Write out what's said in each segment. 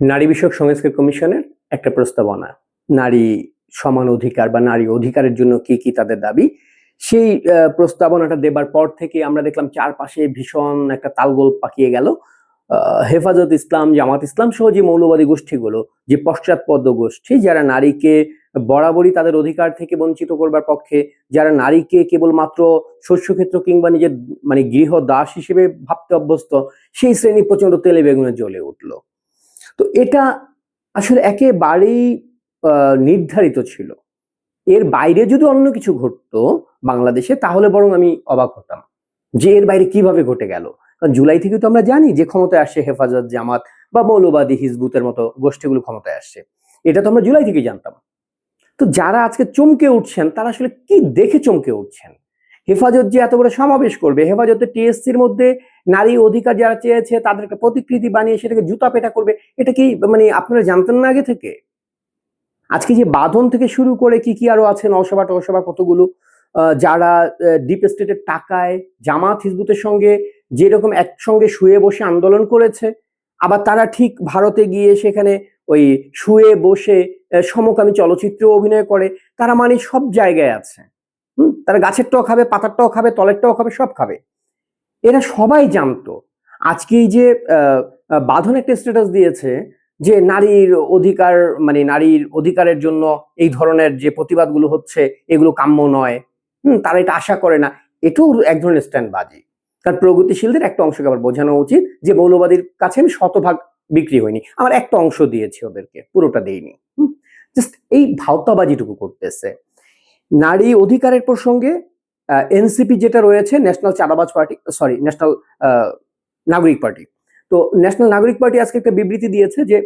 নারী বিষয়ক সংস্কার কমিশনের একটা প্রস্তাবনা। নারী সমান অধিকার বা নারী অধিকারের জন্য কি কি তাদের দাবি? সেই প্রস্তাবনাটা দেবার পর থেকে আমরা দেখলাম চারপাশে ভীষণ একটা তালগোল পাকিয়ে গেল। হেফাজত ইসলাম, জামাত ইসলাম সহ যে মৌলবাদী গোষ্ঠীগুলো, যে পশ্চাৎপদ গোষ্ঠী যারা নারীকে বরাবরই তাদের অধিকার থেকে বঞ্চিত করবার পক্ষে, যারা নারীকে কেবলমাত্র শস্যক্ষেত্র কিংবা নিজের মানে গৃহ দাস হিসেবে ভাবতে অভ্যস্ত, সেই শ্রেণি প্রচণ্ড তেলে বেগুনে জ্বলে উঠল। তো এটা আসলে একেবারেই নির্ধারিত ছিল। এর বাইরে যদি অন্য কিছু ঘটতো বাংলাদেশে, তাহলে বরং আমি অবাক হতাম যে এর বাইরে কীভাবে ঘটে গেল। কারণ জুলাই থেকে তো আমরা জানি যে ক্ষমতায় আসছে হেফাজত, জামাত বা মৌলবাদী হিজবুতের মতো গোষ্ঠীগুলো ক্ষমতায় আসছে এটা তো আমরা জুলাই থেকে জানতাম। তো যারা আজকে চমকে উঠছেন, তারা আসলে কি দেখে চমকে উঠছেন? হেফাজত যে এত বড় সমাবেশ করবে হেফাজতের টিএসসির মধ্যে নারী অধিকার যারা চেয়েছে, তাদেরকে প্রতিকৃতি বানিয়ে সেটাকে জুতা পেটা করবে, এটা কি মানে আপনারা জানতেন না আগে থেকে? আজকে যে বাঁধন থেকে শুরু করে কি কি আরও আছে, নসভা, টসভা, কতগুলো যারা ডিপ স্টেটের টাকায় জামাত হিজবুতের সঙ্গে যেরকম একসঙ্গে শুয়ে বসে আন্দোলন করেছে, আবার তারা ঠিক ভারতে গিয়ে সেখানে ওই শুয়ে বসে সমকামী চলচ্চিত্র অভিনয় করে, তারা মানে সব জায়গায় আছে। হুম? তারা গাছেরটাও খাবে পাতারটাও খাবে তলেরটাও খাবে, সব খাবে। এরা সবাই জানতো। আজকে এই যে বাঁধন একটা স্ট্যাটাস দিয়েছে যে নারীর অধিকার মানে নারীর অধিকারের জন্য এই ধরনের যে প্রতিবাদগুলো হচ্ছে, এগুলো কাম্য নয়। হুম, তারা এটা আশা করে না। এটাও এক ধরনের স্ট্যান্ড বাজি কারণ প্রগতিশীলদের একটা অংশকে আবার বোঝানো উচিত যে মৌলবাদীর কাছে আমি শতভাগ বিক্রি হয়নি আমার একটা অংশ দিয়েছি ওদেরকে, পুরোটা দেইনি। জাস্ট এই ভাওতাবাজিটুকু করতেছে। নারী অধিকারের প্রসঙ্গে এনসিপি যেটা রয়েছে ন্যাশনাল চাঁদাবাজ party sorry national Nagorik party তো ন্যাশনাল নাগরিক পার্টি আজকে একটা বিবৃতি দিয়েছে যে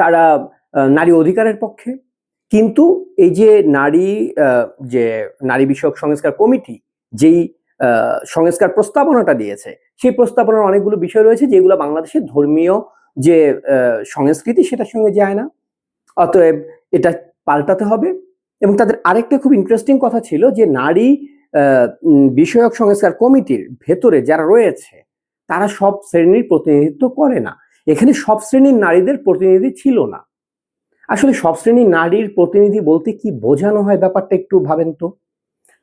তারা নারী অধিকারের পক্ষে, কিন্তু এই যে নারী যে নারী বিষয়ক সংস্কার কমিটি, যেই সংস্কার প্রস্তাবনাটা দিয়েছে, সেই প্রস্তাবনার অনেকগুলো বিষয় রয়েছে যেগুলো বাংলাদেশের ধর্মীয় যে সংস্কৃতি, সেটার সঙ্গে যায় না। অতএব এটা পাল্টাতে হবে। এবং তাদের আরেকটা খুব ইন্টারেস্টিং কথা ছিল যে, নারী বিষয়ক সংস্কার কমিটির ভেতরে যারা রয়েছে, তারা সব শ্রেণির প্রতিনিধিত্ব করে না। এখানে সব শ্রেণির নারীদের প্রতিনিধি ছিল না। আসলে সব শ্রেণির নারীর প্রতিনিধি বলতে কি বোঝানো হয় ব্যাপারটা একটু ভাবেন তো?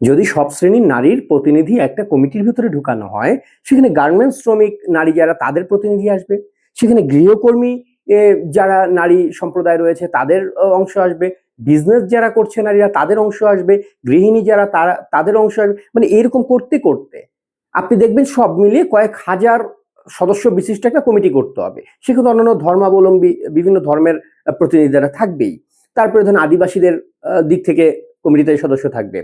যদি সব শ্রেণির নারীর প্রতিনিধি একটা কমিটির ভিতরে ঢুকানো হয়, সেখানে গার্মেন্টস শ্রমিক নারী যারা, তাদের প্রতিনিধি আসবে। সেখানে গৃহকর্মী যারা নারী সম্প্রদায় রয়েছে, তাদের অংশ আসবে। বিজনেস যারা করছে নারীরা, তাদের অংশ আসবে, গৃহিণী যারা, তারা, তাদের অংশ আসবে। মানে এরকম করতে করতে আপনি দেখবেন সব মিলিয়ে কয়েক হাজার সদস্য বিশিষ্ট একটা কমিটি করতে হবে। সেক্ষেত্রে অন্যান্য ধর্মাবলম্বী, বিভিন্ন ধর্মের প্রতিনিধিরা থাকবেই। তারপরে ধরুন আদিবাসীদের দিক থেকে কমিটিতে সদস্য থাকবে।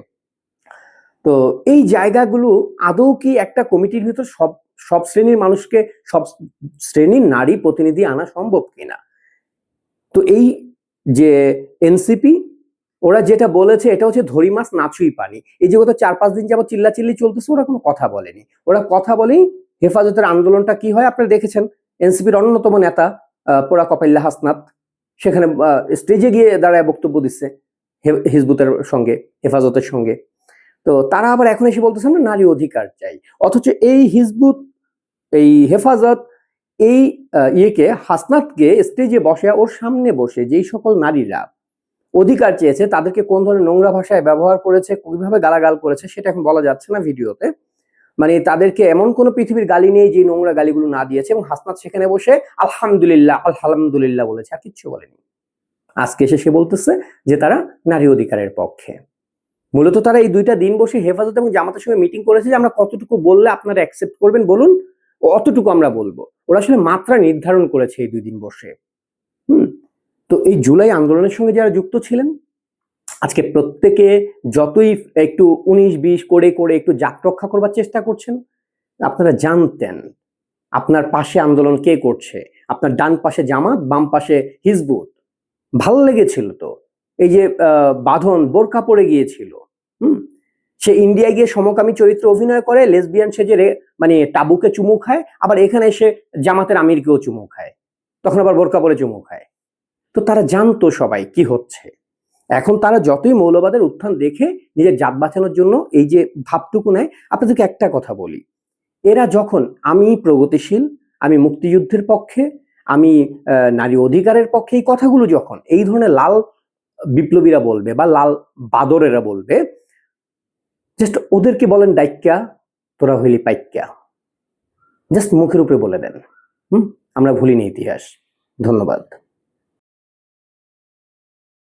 তো এই জায়গাগুলো আদৌ কি একটা কমিটির ভিতর সব সব শ্রেণির মানুষকে, সব শ্রেণির নারী প্রতিনিধি আনা সম্ভব কিনা? তো এই যে এনসিপি ওরা যেটা বলেছে এটা হচ্ছে ধরি মাছ নাচুই পানি। এই যে গত চার পাঁচ দিন যাবত চিল্লাচিল্লি চলতেছে, ওরা কোনো কথা বলেনি। ওরা কথা বলেই হেফাজতের আন্দোলনটা কি হয় আপনারা দেখেছেন? এনসিপির অন্যতম নেতা পোড়া কপাইল্লা হাসনাত, সেখানে স্টেজে গিয়ে দাঁড়ায় বক্তব্য দিচ্ছে হিজবুতের সঙ্গে, হেফাজতের সঙ্গে। তো তারা আবার এখন এসে বলতেছেন না, নারী অধিকার চাই। অথচ এই হিজবুত, এই হেফাজত এই ইয়েকে হাসনাতকে স্টেজে বসে ওর সামনে বসে যেই সকল নারীরা অধিকার চেয়েছে, তাদেরকে কোন ধরনের নোংরা ভাষায় ব্যবহার করেছে, কীভাবে গালাগাল করেছে, সেটা এখন বলা যাচ্ছে না ভিডিওতে। মানে তাদেরকে এমন কোন পৃথিবীর গালি নেই যে নোংরা গালিগুলো না দিয়েছে এবং হাসনাত সেখানে বসে আলহামদুলিল্লাহ আলহামদুলিল্লাহ বলেছে, আর কিচ্ছু বলেনি। আজকে এসে সে বলতেছে যে তারা নারী অধিকারের পক্ষে। মূলত তারা এই দুইটা দিন বসে হেফাজত এবং জামাতের সঙ্গে মিটিং করেছে যে আমরা কতটুকু বললে আপনারা অ্যাকসেপ্ট করবেন, বলুন। অতটুকু আমরা বলব। ওরা আসলে মাত্রা নির্ধারণ করেছে এই দুই দিন বসে হুম? তো এই জুলাই আন্দোলনের সঙ্গে যারা যুক্ত ছিলেন, আজকে প্রত্যেকে যতই একটু উনিশ, বিশ করে করে একটু জাত রক্ষা করবার চেষ্টা করছেন, আপনারা জানতেন আপনার পাশে আন্দোলন কে করছে। আপনার ডান পাশে জামাত, বাম পাশে হিজবুত। ভালো লেগেছিল তো। এই যে বাঁধন বোরকা পড়ে গিয়েছিল। হুম? সে ইন্ডিয়া গিয়ে সমকামী চরিত্র অভিনয় করে লেসবিয়ান সেজে মানে টাবুকে চুমু খায়, আবার এখানে এসে জামাতের আমিরকেও চুমু খায়। তখন আবার বোরকা পরে চুমু খায়। তো তারা জানতো সবাই কি হচ্ছে। এখন তারা যতই মৌলবাদের উত্থান দেখে নিজের জাত বাঁচানোর জন্য এই যে ভাবটুকু নেয়, আপনাদেরকে একটা কথা বলি। এরা যখন আমি প্রগতিশীল, আমি মুক্তিযুদ্ধের পক্ষে, আমি নারী অধিকারের পক্ষে, এই কথাগুলো যখন, এই ধরনের লাল বিপ্লবীরা বলবে বা লাল বাদরেরা বলবে জাস্ট ওদেরকে বলেন ডাইক্যা তোরা হইলি পাইক্যা জাস্ট মুখের উপরে বলে দেন। হুম? আমরা ভুলিনি ইতিহাস। ধন্যবাদ।